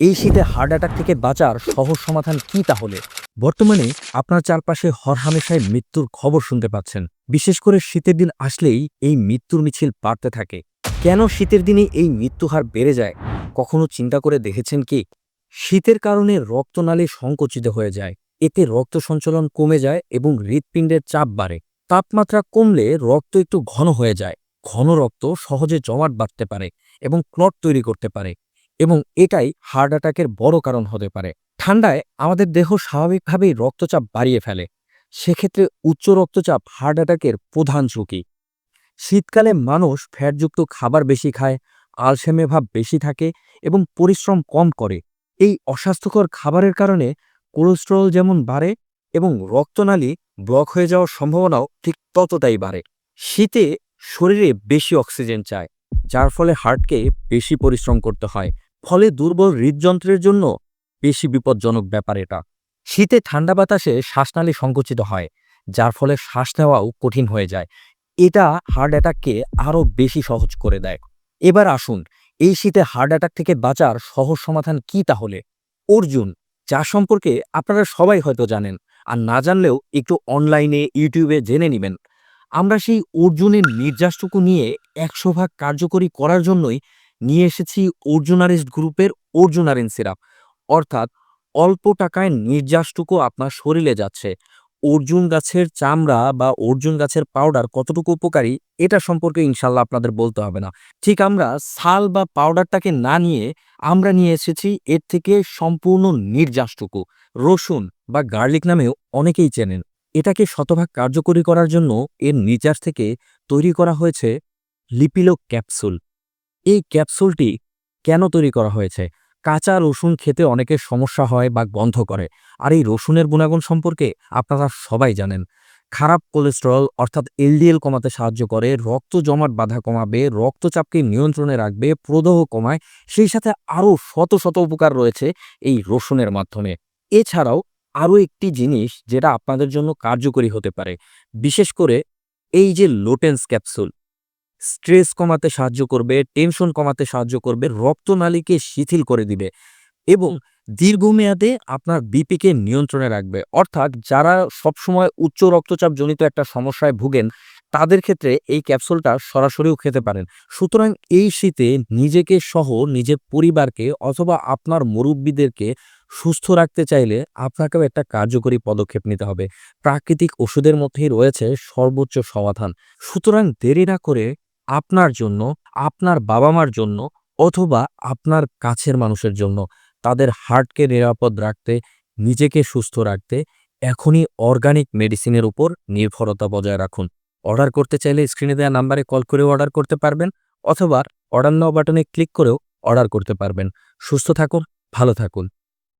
এই শীতে heart attack থেকে বাঁচার সহজ সমাধান কি তাহলে? বর্তমানে আপনার চারপাশে হরহামেশায় মৃত্যুর খবর শুনতে পাচ্ছেন। বিশেষ করে শীতের দিন আসলেই এই মৃত্যুর মিছিল বাড়তে থাকে। কেন শীতের দিনে এই মৃত্যুহার বেড়ে যায়? কখনো চিন্তা করে দেখেছেন কি? শীতের কারণে রক্তনালী সংকুচিত হয়ে যায়। এতে রক্ত সঞ্চালন কমে যায় এবং হৃৎপিণ্ডের চাপ বাড়ে। তাপমাত্রা কমলে রক্ত একটু ঘন হয়ে যায়। ঘন রক্ত সহজে জমাট বাঁধতে পারে এবং ক্লট তৈরি করতে পারে। এবং এটাই হার্ট অ্যাটাকের বড় কারণ হতে পারে। ঠান্ডায় আমাদের দেহ স্বাভাবিকভাবেই রক্তচাপ বাড়িয়ে ফেলে। সেক্ষেত্রে উচ্চ রক্তচাপ হার্ট অ্যাটাকের প্রধান ঝুঁকি। শীতকালে মানুষ ফ্যাটযুক্ত খাবার বেশি খায়, আলসেমে ভাব বেশি থাকে এবং পরিশ্রম কম করে। এই অস্বাস্থ্যকর খাবারের কারণে কোলেস্টেরল যেমন বাড়ে এবং রক্তনালী ব্লক হয়ে যাওয়ার সম্ভাবনাও ঠিক ততটাই বাড়ে। শীতে শরীরে বেশি অক্সিজেন চায়, যার ফলে হার্টকে বেশি পরিশ্রম করতে হয়। ফলে দুর্বল হৃদযন্ত্রের জন্য বেশি বিপজ্জনক ব্যাপার এটা। শীতে ঠান্ডা বাতাসে শ্বাসনালী সংকুচিত হয়, যার ফলে শ্বাস নেওয়াও কঠিন হয়ে যায়। এটা হার্ট অ্যাটাককে আরও বেশি সহজ করে দেয়। এবার আসুন, এই শীতে হার্ট অ্যাটাক থেকে বাঁচার সহজ সমাধান কি তাহলে? অর্জুন, যা সম্পর্কে আপনারা সবাই হয়তো জানেন, আর না জানলেও একটু অনলাইনে, ইউটিউবে জেনে নেবেন। আমরা সেই অর্জুনের নির্যাসটুকু নিয়ে একশো ভাগ কার্যকরী করার জন্যই নিয়ে এসেছি অর্জুনারিস্ট গ্রুপের অর্জুনারিন সিরাপ। অর্থাৎ অল্প টাকায় নির্যাসটুকু আপনার শরীরে যাচ্ছে। অর্জুন গাছের চামড়া বা অর্জুন গাছের পাউডার কতটুকু উপকারী, এটা সম্পর্কে ইনশাল্লাহ আপনাদের বলতে হবে না। ঠিক আমরা সাল বা পাউডারটাকে না নিয়ে আমরা নিয়ে এসেছি এর থেকে সম্পূর্ণ নির্যাসটুকু। রসুন বা গার্লিক নামেও অনেকেই চেনেন। এটাকে শতভাগ কার্যকরী করার জন্য এর নির্যাস থেকে তৈরি করা হয়েছে লিপিলো ক্যাপসুল এই ক্যাপসুলটি কেন তৈরি করা হয়েছে? কাঁচা রসুন খেতে অনেকের সমস্যা হয় বা গন্ধ করে। আর এই রসুনের গুণাগুণ সম্পর্কে আপনারা সবাই জানেন। খারাপ কোলেস্টেরল অর্থাৎ এলডিএল কমাতে সাহায্য করে, রক্ত জমাট বাধা কমাবে, রক্তচাপকে নিয়ন্ত্রণে রাখবে, প্রদাহ কমায়, সেই সাথে আরও শত শত উপকার রয়েছে এই রসুনের মাধ্যমে। এছাড়াও আরও একটি জিনিস যেটা আপনাদের জন্য কার্যকরী হতে পারে। বিশেষ করে এই যে লোটেন্স ক্যাপসুল। স্ট্রেস কমাতে সাহায্য করবে, টেনশন কমাতে সাহায্য করবে, রক্তনালীকে শিথিল করে দিবে এবং দীর্ঘমেয়াদে আপনার বিপিকে নিয়ন্ত্রণে রাখবে। অর্থাৎ যারা সবসময় উচ্চ রক্তচাপ জনিত একটা সমস্যায় ভুগেন, তাদের ক্ষেত্রে এই ক্যাপসুলটা সরাসরিও খেতে পারেন। সুতরাং এই শীতে নিজেকে সহ নিজের পরিবারকে অথবা আপনার মুরব্বীদেরকে সুস্থ রাখতে চাইলে আপনাকেও একটা কার্যকরী পদক্ষেপ নিতে হবে। প্রাকৃতিক ওষুধের মধ্যেই রয়েছে সর্বোচ্চ সমাধান। সুতরাং দেরি না করে আপনার জন্য, আপনার বাবা মার জন্য অথবা আপনার কাছের মানুষের জন্য। তাদের হার্টকে নিরাপদ রাখতে, নিজেকে সুস্থ রাখতে এখনই অর্গানিক মেডিসিনের উপর নির্ভরতা বজায় রাখুন। অর্ডার করতে চাইলে স্ক্রিনে দেওয়া নাম্বারে কল করেও অর্ডার করতে পারবেন অথবা অর্ডার নাও বাটনে ক্লিক করেও অর্ডার করতে পারবেন। সুস্থ থাকুন, ভালো থাকুন।